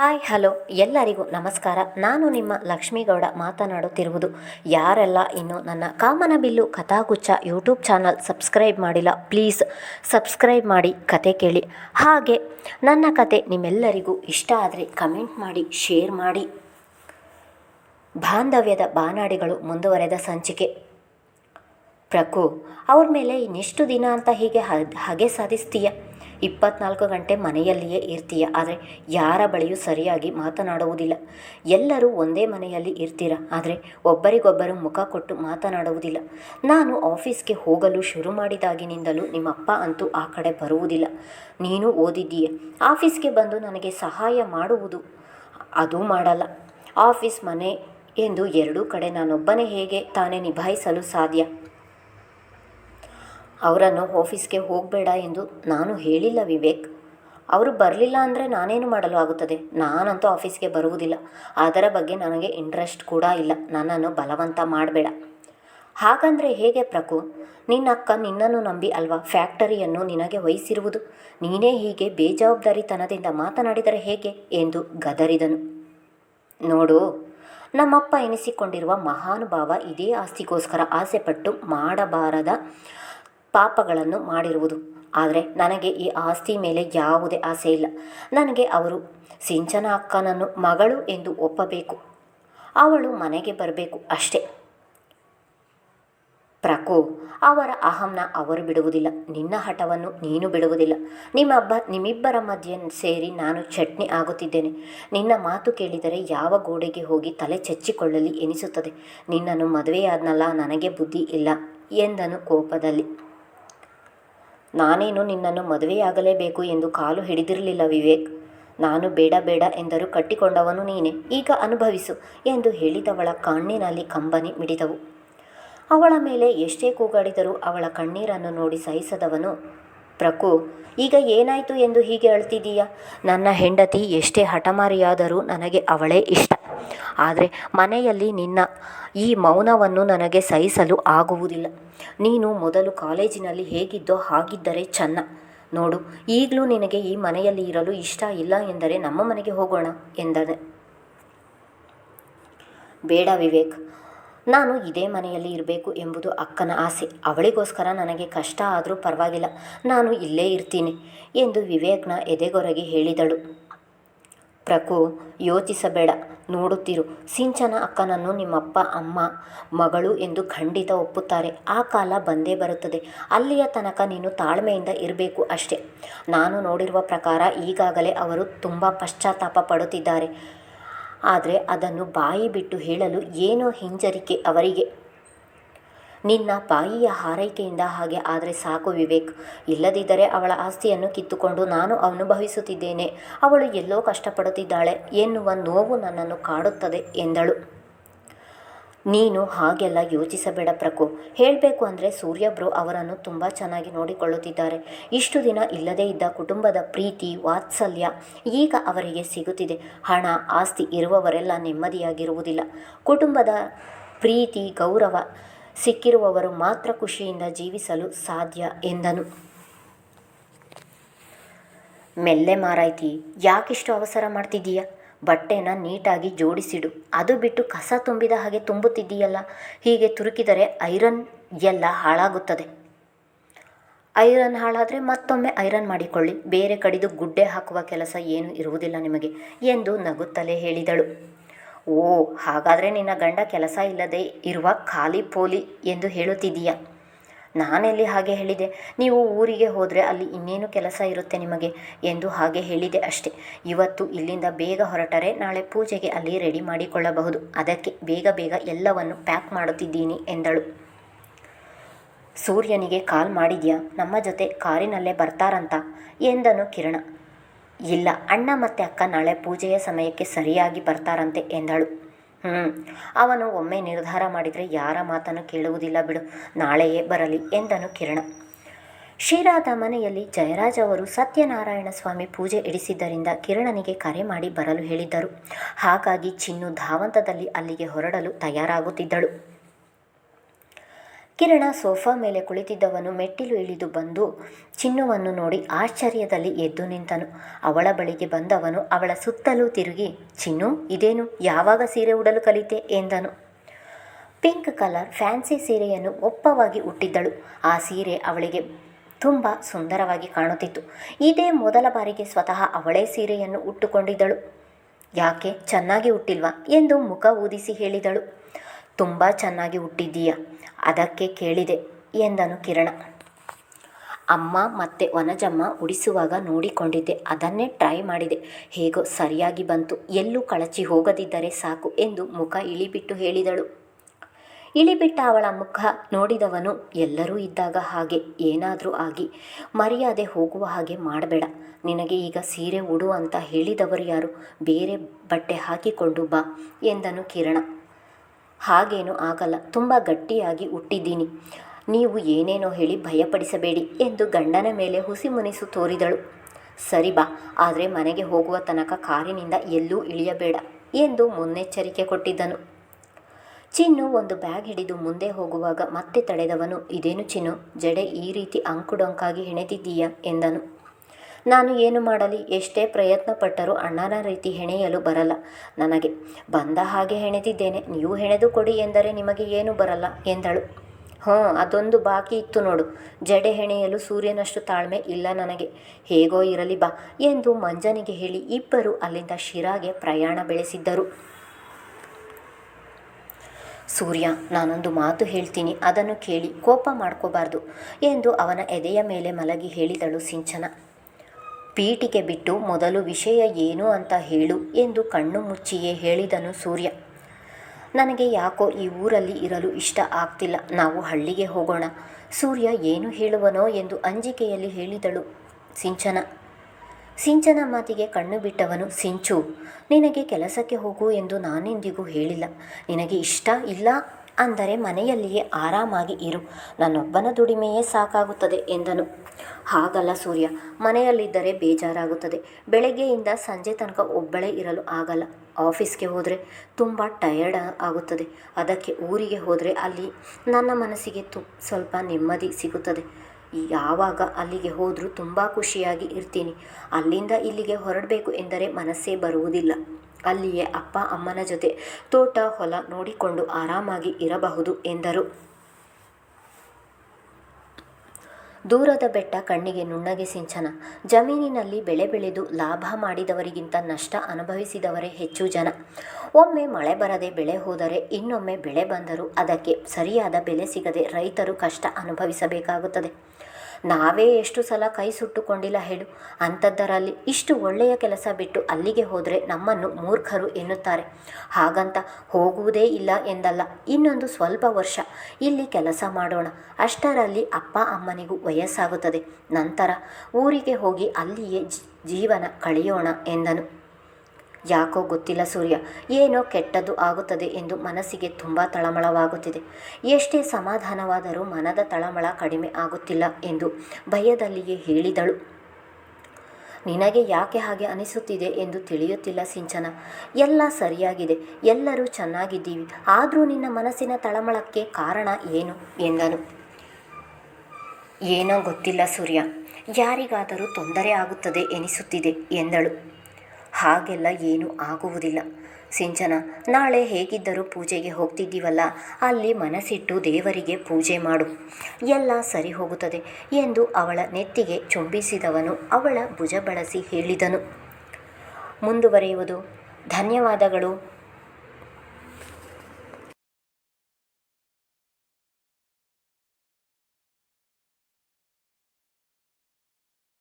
Hi, hello. ಎಲ್ಲರಿಗೂ ನಮಸ್ಕಾರ. ನಾನು ನಿಮ್ಮ ಲಕ್ಷ್ಮೀಗೌಡ ಮಾತನಾಡುತ್ತಿರುವುದು. ಯಾರೆಲ್ಲ ಇನ್ನು ನನ್ನ Kamanabillu Kathaguchha YouTube channel subscribe ಮಾಡಿಲ್ಲ, ಪ್ಲೀಸ್ ಸಬ್ಸ್ಕ್ರೈಬ್ ಮಾಡಿ ಕತೆ ಕೇಳಿ. ಹಾಗೆ ನನ್ನ ಕತೆ ನಿಮ್ಮೆಲ್ಲರಿಗೂ ಇಷ್ಟ ಆದರೆ ಕಮೆಂಟ್ ಮಾಡಿ, ಶೇರ್ ಮಾಡಿ. ಬಾಂಧವ್ಯದ ಬಾನಾಡಿಗಳು ಮುಂದುವರೆದ ಸಂಚಿಕೆ. ಪ್ರಕು ಅವ್ರ ಮೇಲೆ ಇನ್ನೆಷ್ಟು ದಿನ ಅಂತ ಹೀಗೆ ಹಾಗೆ ಸಾಧಿಸ್ತೀಯ? ಇಪ್ಪತ್ನಾಲ್ಕು ಗಂಟೆ ಮನೆಯಲ್ಲಿಯೇ ಇರ್ತೀಯ. ಆದರೆ ಯಾರ ಬಳಿಯೂ ಸರಿಯಾಗಿ ಮಾತನಾಡುವುದಿಲ್ಲ. ಎಲ್ಲರೂ ಒಂದೇ ಮನೆಯಲ್ಲಿ ಇರ್ತೀರ. ಆದರೆ ಒಬ್ಬರಿಗೊಬ್ಬರು ಮುಖ ಕೊಟ್ಟು ಮಾತನಾಡುವುದಿಲ್ಲ. ನಾನು ಆಫೀಸ್ಗೆ ಹೋಗಲು ಶುರು ಮಾಡಿದಾಗಿನಿಂದಲೂ ನಿಮ್ಮಪ್ಪ ಅಂತೂ ಆ ಕಡೆ ಬರುವುದಿಲ್ಲ. ನೀನು ಓದಿದ್ದೀಯ. ಆಫೀಸ್ಗೆ ಬಂದು ನನಗೆ ಸಹಾಯ ಮಾಡುವುದು ಅದೂ ಮಾಡಲ್ಲ. ಆಫೀಸ್ ಮನೆ ಎಂದು ಎರಡೂ ಕಡೆ ನಾನೊಬ್ಬನೇ ಹೇಗೆ ತಾನೇ ನಿಭಾಯಿಸಲು ಸಾಧ್ಯ? ಅವರನ್ನು ಆಫೀಸ್ಗೆ ಹೋಗಬೇಡ ಎಂದು ನಾನು ಹೇಳಿಲ್ಲ ವಿವೇಕ್. ಅವರು ಬರಲಿಲ್ಲ ಅಂದರೆ ನಾನೇನು ಮಾಡಲು ಆಗುತ್ತದೆ? ನಾನಂತೂ ಆಫೀಸ್ಗೆ ಬರುವುದಿಲ್ಲ. ಅದರ ಬಗ್ಗೆ ನನಗೆ ಇಂಟ್ರೆಸ್ಟ್ ಕೂಡ ಇಲ್ಲ. ನನ್ನನ್ನು ಬಲವಂತ ಮಾಡಬೇಡ. ಹಾಗಂದರೆ ಹೇಗೆ ಪ್ರಕು? ನಿನ್ನ ಅಕ್ಕ ನಿನ್ನನ್ನು ನಂಬಿ ಅಲ್ವಾ? ಫ್ಯಾಕ್ಟರಿಯನ್ನು ನಿನಗೆ ವಹಿಸಿರುವುದು? ನೀನೇ ಹೀಗೆ ಬೇಜವಾಬ್ದಾರಿತನದಿಂದ ಮಾತನಾಡಿದರೆ ಹೇಗೆ? ಎಂದು ಗದರಿದನು. ನೋಡು, ನಮ್ಮಪ್ಪ ಎನಿಸಿಕೊಂಡಿರುವ ಮಹಾನುಭಾವ ಇದೇ ಆಸ್ತಿಗೋಸ್ಕರ ಆಸೆಪಟ್ಟು ಮಾಡಬಾರದ ಪಾಪಗಳನ್ನು ಮಾಡಿರುವುದು. ಆದರೆ ನನಗೆ ಈ ಆಸ್ತಿ ಮೇಲೆ ಯಾವುದೇ ಆಸೆ ಇಲ್ಲ. ನನಗೆ ಅವರು ಸಿಂಚನ ಅಕ್ಕನನ್ನು ಮಗಳು ಎಂದು ಒಪ್ಪಬೇಕು. ಅವಳು ಮನೆಗೆ ಬರಬೇಕು ಅಷ್ಟೇ. ಪ್ರಕು, ಅವರ ಅಹಂನ ಅವರು ಬಿಡುವುದಿಲ್ಲ. ನಿನ್ನ ಹಠವನ್ನು ನೀನು ಬಿಡುವುದಿಲ್ಲ. ನಿಮ್ಮಬ್ಬ ನಿಮ್ಮಿಬ್ಬರ ಮಧ್ಯೆ ಸೇರಿ ನಾನು ಚಟ್ನಿ ಆಗುತ್ತಿದ್ದೇನೆ. ನಿನ್ನ ಮಾತು ಕೇಳಿದರೆ ಯಾವ ಗೋಡೆಗೆ ಹೋಗಿ ತಲೆ ಚಚ್ಚಿಕೊಳ್ಳಲಿ ಎನಿಸುತ್ತದೆ. ನಿನ್ನನ್ನು ಮದುವೆಯಾದ್ನಲ್ಲ, ನನಗೆ ಬುದ್ಧಿ ಇಲ್ಲ ಎಂದನು ಕೋಪದಲ್ಲಿ. ನಾನೇನು ನಿನ್ನನ್ನು ಮದುವೆಯಾಗಲೇಬೇಕು ಎಂದು ಕಾಲು ಹಿಡಿದಿರಲಿಲ್ಲ ವಿವೇಕ್. ನಾನು ಬೇಡ ಬೇಡ ಎಂದರು ಕಟ್ಟಿಕೊಂಡವನು ನೀನೆ, ಈಗ ಅನುಭವಿಸು ಎಂದು ಹೇಳಿದವಳ ಕಣ್ಣಿನಲ್ಲಿ ಕಂಬನಿ ಮಿಡಿದವು. ಅವಳ ಮೇಲೆ ಎಷ್ಟೇ ಕೂಗಾಡಿದರೂ ಅವಳ ಕಣ್ಣೀರನ್ನು ನೋಡಿ ಸಹಿಸದವನು ಪ್ರಕು ಈಗ ಏನಾಯಿತು ಎಂದು ಹೀಗೆ ಅಳ್ತಿದೀಯಾ ನನ್ನ ಹೆಂಡತಿ ಎಷ್ಟೇ ಹಠಮಾರಿಯಾದರೂ ನನಗೆ ಅವಳೇ ಇಷ್ಟ. ಆದರೆ ಮನೆಯಲ್ಲಿ ನಿನ್ನ ಈ ಮೌನವನ್ನು ನನಗೆ ಸಹಿಸಲು ಆಗುವುದಿಲ್ಲ. ನೀನು ಮೊದಲು ಕಾಲೇಜಿನಲ್ಲಿ ಹೇಗಿದ್ದೋ ಹಾಗಿದ್ದರೆ ಚೆನ್ನ. ನೋಡು, ಈಗಲೂ ನಿನಗೆ ಈ ಮನೆಯಲ್ಲಿ ಇರಲು ಇಷ್ಟ ಇಲ್ಲ ಎಂದರೆ ನಮ್ಮ ಮನೆಗೆ ಹೋಗೋಣ ಎಂದನೆ. ಬೇಡ ವಿವೇಕ್, ನಾನು ಇದೇ ಮನೆಯಲ್ಲಿ ಇರಬೇಕು ಎಂಬುದು ಅಕ್ಕನ ಆಸೆ. ಅವಳಿಗೋಸ್ಕರ ನನಗೆ ಕಷ್ಟ ಆದರೂ ಪರವಾಗಿಲ್ಲ. ನಾನು ಇಲ್ಲೇ ಇರ್ತೀನಿ ಎಂದು ವಿವೇಕ್ನ ಎದೆಗೊರಗಿ ಹೇಳಿದಳು. ಪ್ರಕು ಯೋಚಿಸಬೇಡ. ನೋಡುತ್ತಿರು. ಸಿಂಚನ ಅಕ್ಕನನ್ನು ನಿಮ್ಮಪ್ಪ, ಅಮ್ಮ, ಮಗಳು ಎಂದು ಖಂಡಿತ ಒಪ್ಪುತ್ತಾರೆ. ಆ ಕಾಲ ಬಂದೇ ಬರುತ್ತದೆ. ಅಲ್ಲಿಯ ತನಕ ನೀನು ತಾಳ್ಮೆಯಿಂದ ಇರಬೇಕು ಅಷ್ಟೇ. ನಾನು ನೋಡಿರುವ ಪ್ರಕಾರ ಈಗಾಗಲೇ ಅವರು ತುಂಬ ಪಶ್ಚಾತ್ತಾಪ ಪಡುತ್ತಿದ್ದಾರೆ. ಆದರೆ ಅದನ್ನು ಬಾಯಿ ಬಿಟ್ಟು ಹೇಳಲು ಏನೋ ಹಿಂಜರಿಕೆ ಅವರಿಗೆ? ನಿನ್ನ ಬಾಯಿಯ ಹಾರೈಕೆಯಿಂದ ಹಾಗೆ ಆದರೆ ಸಾಕು ವಿವೇಕ್. ಇಲ್ಲದಿದ್ದರೆ ಅವಳ ಆಸ್ತಿಯನ್ನು ಕಿತ್ತುಕೊಂಡು ನಾನು ಅನುಭವಿಸುತ್ತಿದ್ದೇನೆ. ಅವಳು ಎಲ್ಲೋ ಕಷ್ಟಪಡುತ್ತಿದ್ದಾಳೆ. ಎನ್ನುವ ನೋವು ನನ್ನನ್ನು ಕಾಡುತ್ತದೆ ಎಂದಳು. ನೀನು ಹಾಗೆಲ್ಲ ಯೋಚಿಸಬೇಡ ಪ್ರಕು ಹೇಳಬೇಕು ಅಂದರೆ ಸೂರ್ಯಬ್ರು ಅವರನ್ನು ತುಂಬ ಚೆನ್ನಾಗಿ ನೋಡಿಕೊಳ್ಳುತ್ತಿದ್ದಾರೆ. ಇಷ್ಟು ದಿನ ಇಲ್ಲದೇ ಇದ್ದ ಕುಟುಂಬದ ಪ್ರೀತಿ, ವಾತ್ಸಲ್ಯ ಈಗ ಅವರಿಗೆ ಸಿಗುತ್ತಿದೆ. ಹಣ, ಆಸ್ತಿ ಇರುವವರೆಲ್ಲ ನೆಮ್ಮದಿಯಾಗಿರುವುದಿಲ್ಲ. ಕುಟುಂಬದ ಪ್ರೀತಿ, ಗೌರವ ಸಿಕ್ಕಿರುವವರು ಮಾತ್ರ ಖುಷಿಯಿಂದ ಜೀವಿಸಲು ಸಾಧ್ಯ ಎಂದನು. ಮೆಲ್ಲೆ ಮಾರಾಯ್ತಿ, ಯಾಕಿಷ್ಟು ಅವಸರ ಮಾಡ್ತಿದ್ದೀಯ? ಬಟ್ಟೆನ ನೀಟಾಗಿ ಜೋಡಿಸಿಡು. ಅದು ಬಿಟ್ಟು ಕಸ ತುಂಬಿದ ಹಾಗೆ ತುಂಬುತ್ತಿದ್ದೀಯಲ್ಲ? ಹೀಗೆ ತುರುಕಿದರೆ ಐರನ್ ಎಲ್ಲ ಹಾಳಾಗುತ್ತದೆ. ಐರನ್ ಹಾಳಾದರೆ ಮತ್ತೊಮ್ಮೆ ಐರನ್ ಮಾಡಿಕೊಳ್ಳಿ. ಬೇರೆ ಕಡಿದು ಗುಡ್ಡೆ ಹಾಕುವ ಕೆಲಸ ಏನೂ ಇರುವುದಿಲ್ಲ ನಿಮಗೆ ಎಂದು ನಗುತ್ತಲೇ ಹೇಳಿದಳು. ಓ, ಹಾಗಾದರೆ ನಿನ್ನ ಗಂಡ ಕೆಲಸ ಇಲ್ಲದೆ ಇರುವ ಖಾಲಿ ಪೋಲಿ ಎಂದು ಹೇಳುತ್ತಿದ್ದೀಯ? ನಾನೆಲ್ಲಿ ಹಾಗೆ ಹೇಳಿದೆ? ನೀವು ಊರಿಗೆ ಹೋದರೆ ಅಲ್ಲಿ ಇನ್ನೇನು ಕೆಲಸ ಇರುತ್ತೆ ನಿಮಗೆ? ಎಂದು ಹಾಗೆ ಹೇಳಿದೆ ಅಷ್ಟೆ. ಇವತ್ತು ಇಲ್ಲಿಂದ ಬೇಗ ಹೊರಟರೆ ನಾಳೆ ಪೂಜೆಗೆ ಅಲ್ಲಿ ರೆಡಿ ಮಾಡಿಕೊಳ್ಳಬಹುದು. ಅದಕ್ಕೆ ಬೇಗ ಬೇಗ ಎಲ್ಲವನ್ನು ಪ್ಯಾಕ್ ಮಾಡುತ್ತಿದ್ದೀನಿ, ಎಂದಳು. ಸೂರ್ಯನಿಗೆ ಕಾಲ್ ಮಾಡಿದ್ಯಾ? ನಮ್ಮ ಜೊತೆ ಕಾರಿನಲ್ಲೇ ಬರ್ತಾರಂತ? ಎಂದನು ಕಿರಣ. ಇಲ್ಲ, ಅಣ್ಣ ಮತ್ತೆ ಅಕ್ಕ ನಾಳೆ ಪೂಜೆಯ ಸಮಯಕ್ಕೆ ಸರಿಯಾಗಿ ಬರ್ತಾರಂತೆ ಎಂದಳು. ಹ್ಞೂ ಅವನು ಒಮ್ಮೆ ನಿರ್ಧಾರ ಮಾಡಿದರೆ ಯಾರ ಮಾತನ್ನು ಕೇಳುವುದಿಲ್ಲ ಬಿಡು, ನಾಳೆಯೇ ಬರಲಿ ಎಂದನು ಕಿರಣ. ಶಿರಾದ ಮನೆಯಲ್ಲಿ ಜಯರಾಜ್ ಅವರು ಸತ್ಯನಾರಾಯಣ ಸ್ವಾಮಿ ಪೂಜೆ ಇಡಿಸಿದ್ದರಿಂದ ಕಿರಣನಿಗೆ ಕರೆ ಮಾಡಿ ಬರಲು ಹೇಳಿದ್ದರು. ಹಾಗಾಗಿ ಚಿನ್ನು ಧಾವಂತದಲ್ಲಿ ಅಲ್ಲಿಗೆ ಹೊರಡಲು ತಯಾರಾಗುತ್ತಿದ್ದಳು. ಕಿರಣ ಸೋಫಾ ಮೇಲೆ ಕುಳಿತಿದ್ದವನು ಮೆಟ್ಟಿಲು ಇಳಿದು ಬಂದು ಚಿನ್ನುವನ್ನು ನೋಡಿ ಆಶ್ಚರ್ಯದಲ್ಲಿ ಎದ್ದು ನಿಂತನು. ಅವಳ ಬಳಿಗೆ ಬಂದವನು ಅವಳ ಸುತ್ತಲೂ ತಿರುಗಿ, ಚಿನ್ನು, ಇದೇನು? ಯಾವಾಗ ಸೀರೆ ಉಡಲು ಕಲಿತೆ? ಎಂದನು. ಪಿಂಕ್ ಕಲರ್ ಫ್ಯಾನ್ಸಿ ಸೀರೆಯನ್ನು ಒಪ್ಪವಾಗಿ ಉಟ್ಟಿದ್ದಳು. ಆ ಸೀರೆ ಅವಳಿಗೆ ತುಂಬ ಸುಂದರವಾಗಿ ಕಾಣುತ್ತಿತ್ತು. ಇದೇ ಮೊದಲ ಬಾರಿಗೆ ಸ್ವತಃ ಅವಳೇ ಸೀರೆಯನ್ನು ಉಟ್ಟುಕೊಂಡಿದ್ದಳು. ಯಾಕೆ? ಚೆನ್ನಾಗಿ ಉಟ್ಟಿಲ್ವಾ? ಎಂದು ಮುಖ ಊದಿಸಿ ಹೇಳಿದಳು. ತುಂಬ ಚೆನ್ನಾಗಿ ಹುಟ್ಟಿದ್ದೀಯ? ಅದಕ್ಕೆ ಕೇಳಿದೆ ಎಂದನು ಕಿರಣ. ಅಮ್ಮ ಮತ್ತೆ ವನಜಮ್ಮ ಉಡಿಸುವಾಗ ನೋಡಿಕೊಂಡಿದ್ದೆ. ಅದನ್ನೇ ಟ್ರೈ ಮಾಡಿದೆ. ಹೇಗೋ ಸರಿಯಾಗಿ ಬಂತು. ಎಲ್ಲೂ ಕಳಚಿ ಹೋಗದಿದ್ದರೆ ಸಾಕು ಎಂದು ಮುಖ ಇಳಿಬಿಟ್ಟು ಹೇಳಿದಳು. ಇಳಿಬಿಟ್ಟ ಅವಳ ಮುಖ ನೋಡಿದವನು ಎಲ್ಲರೂ ಇದ್ದಾಗ ಹಾಗೆ, ಏನಾದರೂ ಆಗಿ, ಮರ್ಯಾದೆ ಹೋಗುವ ಹಾಗೆ ಮಾಡಬೇಡ. ನಿನಗೆ ಈಗ ಸೀರೆ ಉಡು ಅಂತ ಹೇಳಿದವರು ಯಾರು? ಬೇರೆ ಬಟ್ಟೆ ಹಾಕಿಕೊಂಡು ಬಾ ಎಂದನು ಕಿರಣ. ಹಾಗೇನೂ ಆಗಲ್ಲ. ತುಂಬ ಗಟ್ಟಿಯಾಗಿ ಹುಟ್ಟಿದ್ದೀನಿ. ನೀವು ಏನೇನೋ ಹೇಳಿ ಭಯಪಡಿಸಬೇಡಿ ಎಂದು ಗಂಡನ ಮೇಲೆ ಹುಸಿ ಮುನಿಸು ತೋರಿದಳು. ಸರಿ ಬಾ, ಆದರೆ ಮನೆಗೆ ಹೋಗುವ ತನಕ ಕಾರಿನಿಂದ ಎಲ್ಲೂ ಇಳಿಯಬೇಡ ಎಂದು ಮುನ್ನೆಚ್ಚರಿಕೆ ಕೊಟ್ಟಿದ್ದನು. ಚಿನ್ನು ಒಂದು ಬ್ಯಾಗ್ ಹಿಡಿದು ಮುಂದೆ ಹೋಗುವಾಗ ಮತ್ತೆ ತಡೆದವನು, ಇದೇನು ಚಿನ್ನು, ಜಡೆ ಈ ರೀತಿ ಅಂಕುಡೊಂಕಾಗಿ ಹೆಣೆದಿದ್ದೀಯಾ? ಎಂದನು. ನಾನು ಏನು ಮಾಡಲಿ? ಎಷ್ಟೇ ಪ್ರಯತ್ನ ಪಟ್ಟರೂ ಅಣ್ಣನ ರೀತಿ ಹೆಣೆಯಲು ಬರಲ್ಲ ನನಗೆ. ಬಂದ ಹಾಗೆ ಹೆಣೆದಿದ್ದೇನೆ. ನೀವು ಹೆಣೆದು ಕೊಡಿ ಎಂದರೆ ನಿಮಗೆ ಏನು ಬರಲ್ಲ? ಎಂದಳು. ಹ್ಞೂ, ಅದೊಂದು ಬಾಕಿ ಇತ್ತು ನೋಡು. ಜಡೆ ಹೆಣೆಯಲು ಸೂರ್ಯನಷ್ಟು ತಾಳ್ಮೆ ಇಲ್ಲ ನನಗೆ. ಹೇಗೋ ಇರಲಿ ಬಾ ಎಂದು ಮಂಜನಿಗೆ ಹೇಳಿ ಇಬ್ಬರು ಅಲ್ಲಿಂದ ಶಿರಾಗೆ ಪ್ರಯಾಣ ಬೆಳೆಸಿದ್ದರು. ಸೂರ್ಯ, ನಾನೊಂದು ಮಾತು ಹೇಳ್ತೀನಿ, ಅದನ್ನು ಕೇಳಿ ಕೋಪ ಮಾಡ್ಕೋಬಾರ್ದು ಎಂದು ಅವನ ಎದೆಯ ಮೇಲೆ ಮಲಗಿ ಹೇಳಿದಳು ಸಿಂಚನ. ಪೀಟಿಗೆ ಬಿಟ್ಟು ಮೊದಲು ವಿಷಯ ಏನು ಅಂತ ಹೇಳು ಎಂದು ಕಣ್ಣು ಮುಚ್ಚಿಯೇ ಹೇಳಿದನು ಸೂರ್ಯ. ನನಗೆ ಯಾಕೋ ಈ ಊರಲ್ಲಿ ಇರಲು ಇಷ್ಟ ಆಗ್ತಿಲ್ಲ. ನಾವು ಹಳ್ಳಿಗೆ ಹೋಗೋಣ. ಸೂರ್ಯ ಏನು ಹೇಳುವನೋ ಎಂದು ಅಂಜಿಕೆಯಲ್ಲಿ ಹೇಳಿದಳು. ಸಿಂಚನ. ಸಿಂಚನ ಮಾತಿಗೆ ಕಣ್ಣು ಬಿಟ್ಟವನು, ಸಿಂಚು, ನಿನಗೆ ಕೆಲಸಕ್ಕೆ ಹೋಗು ಎಂದು ನಾನೆಂದಿಗೂ ಹೇಳಿಲ್ಲ. ನಿನಗೆ ಇಷ್ಟ ಇಲ್ಲ? ಅಂದರೆ ಮನೆಯಲ್ಲಿಯೇ ಆರಾಮಾಗಿ ಇರು. ನನ್ನೊಬ್ಬನ ದುಡಿಮೆಯೇ ಸಾಕಾಗುತ್ತದೆ ಎಂದನು. ಹಾಗಲ್ಲ ಸೂರ್ಯ, ಮನೆಯಲ್ಲಿದ್ದರೆ ಬೇಜಾರಾಗುತ್ತದೆ. ಬೆಳಗ್ಗೆಯಿಂದ ಸಂಜೆ ತನಕ ಒಬ್ಬಳೇ ಇರಲು ಆಗಲ್ಲ. ಆಫೀಸ್ಗೆ ಹೋದರೆ ತುಂಬ ಟಯರ್ಡ್ ಆಗುತ್ತದೆ. ಅದಕ್ಕೆ ಊರಿಗೆ ಹೋದರೆ ಅಲ್ಲಿ ನನ್ನ ಮನಸ್ಸಿಗೆ ತು, ಸ್ವಲ್ಪ ನೆಮ್ಮದಿ ಸಿಗುತ್ತದೆ. ಯಾವಾಗ ಅಲ್ಲಿಗೆ ಹೋದರೂ ತುಂಬ ಖುಷಿಯಾಗಿ ಇರ್ತೀನಿ. ಅಲ್ಲಿಂದ ಇಲ್ಲಿಗೆ ಹೊರಡಬೇಕು ಎಂದರೆ ಮನಸ್ಸೇ ಬರುವುದಿಲ್ಲ. ಅಲ್ಲಿಯೇ ಅಪ್ಪ ಅಮ್ಮನ ಜೊತೆ ತೋಟ, ಹೊಲ ನೋಡಿಕೊಂಡು ಆರಾಮಾಗಿ ಇರಬಹುದು ಎಂದರು. ದೂರದ ಬೆಟ್ಟ ಕಣ್ಣಿಗೆ ನುಣ್ಣಗೆ ಸಿಂಚನ. ಜಮೀನಿನಲ್ಲಿ ಬೆಳೆ ಬೆಳೆದು ಲಾಭ ಮಾಡಿದವರಿಗಿಂತ ನಷ್ಟ ಅನುಭವಿಸಿದವರೇ ಹೆಚ್ಚು ಜನ. ಒಮ್ಮೆ ಮಳೆ ಬರದೆ ಬೆಳೆ ಹೋದರೆ ಇನ್ನೊಮ್ಮೆ ಬೆಳೆ ಬಂದರೂ ಅದಕ್ಕೆ ಸರಿಯಾದ ಬೆಲೆ ಸಿಗದೆ ರೈತರು ಕಷ್ಟ ಅನುಭವಿಸಬೇಕಾಗುತ್ತದೆ. ನಾವೇ ಎಷ್ಟು ಸಲ ಕೈ ಸುಟ್ಟುಕೊಂಡಿಲ್ಲ ಹೇಳು. ಅಂಥದ್ದರಲ್ಲಿ ಇಷ್ಟು ಒಳ್ಳೆಯ ಕೆಲಸ ಬಿಟ್ಟು ಅಲ್ಲಿಗೆ ಹೋದರೆ ನಮ್ಮನ್ನು ಮೂರ್ಖರು ಎನ್ನುತ್ತಾರೆ. ಹಾಗಂತ ಹೋಗುವುದೇ ಇಲ್ಲ ಎಂದಲ್ಲ, ಇನ್ನೊಂದು ಸ್ವಲ್ಪ ವರ್ಷ. ಇಲ್ಲಿ ಕೆಲಸ ಮಾಡೋಣ. ಅಷ್ಟರಲ್ಲಿ ಅಪ್ಪ ಅಮ್ಮನಿಗೂ ವಯಸ್ಸಾಗುತ್ತದೆ. ನಂತರ ಊರಿಗೆ ಹೋಗಿ ಅಲ್ಲಿಯೇ ಜೀವನ ಕಳೆಯೋಣ ಎಂದನು. ಯಾಕೋ ಗೊತ್ತಿಲ್ಲ ಸೂರ್ಯ. ಏನೋ ಕೆಟ್ಟದ್ದು ಆಗುತ್ತದೆ ಎಂದು ಮನಸ್ಸಿಗೆ ತುಂಬ ತಳಮಳವಾಗುತ್ತಿದೆ. ಎಷ್ಟೇ ಸಮಾಧಾನವಾದರೂ ಮನದ ತಳಮಳ ಕಡಿಮೆ ಆಗುತ್ತಿಲ್ಲ ಎಂದು ಭಯದಲ್ಲಿಯೇ ಹೇಳಿದಳು. ನಿನಗೆ ಯಾಕೆ ಹಾಗೆ ಅನಿಸುತ್ತಿದೆ ಎಂದು ತಿಳಿಯುತ್ತಿಲ್ಲ ಸಿಂಚನ. ಎಲ್ಲ ಸರಿಯಾಗಿದೆ. ಎಲ್ಲರೂ ಚೆನ್ನಾಗಿದ್ದೀವಿ. ಆದರೂ ನಿನ್ನ ಮನಸ್ಸಿನ ತಳಮಳಕ್ಕೆ ಕಾರಣ ಏನು? ಎಂದನು. ಏನೋ ಗೊತ್ತಿಲ್ಲ ಸೂರ್ಯ. ಯಾರಿಗಾದರೂ ತೊಂದರೆ ಆಗುತ್ತದೆ ಎನಿಸುತ್ತಿದೆ ಎಂದಳು. ಹಾಗೆಲ್ಲ ಏನೂ ಆಗುವುದಿಲ್ಲ. ಸಿಂಚನ, ನಾಳೆ ಹೇಗಿದ್ದರೂ ಪೂಜೆಗೆ ಹೋಗ್ತಿದ್ದೀವಲ್ಲ, ಅಲ್ಲಿ ಮನಸ್ಸಿಟ್ಟು ದೇವರಿಗೆ ಪೂಜೆ ಮಾಡು. ಎಲ್ಲ ಸರಿ ಹೋಗುತ್ತದೆ ಎಂದು ಅವಳ ನೆತ್ತಿಗೆ ಚುಂಬಿಸಿದವನು ಅವಳ ಭುಜ ಬಳಸಿ ಹೇಳಿದನು. ಮುಂದುವರಿಯುವುದು. ಧನ್ಯವಾದಗಳು.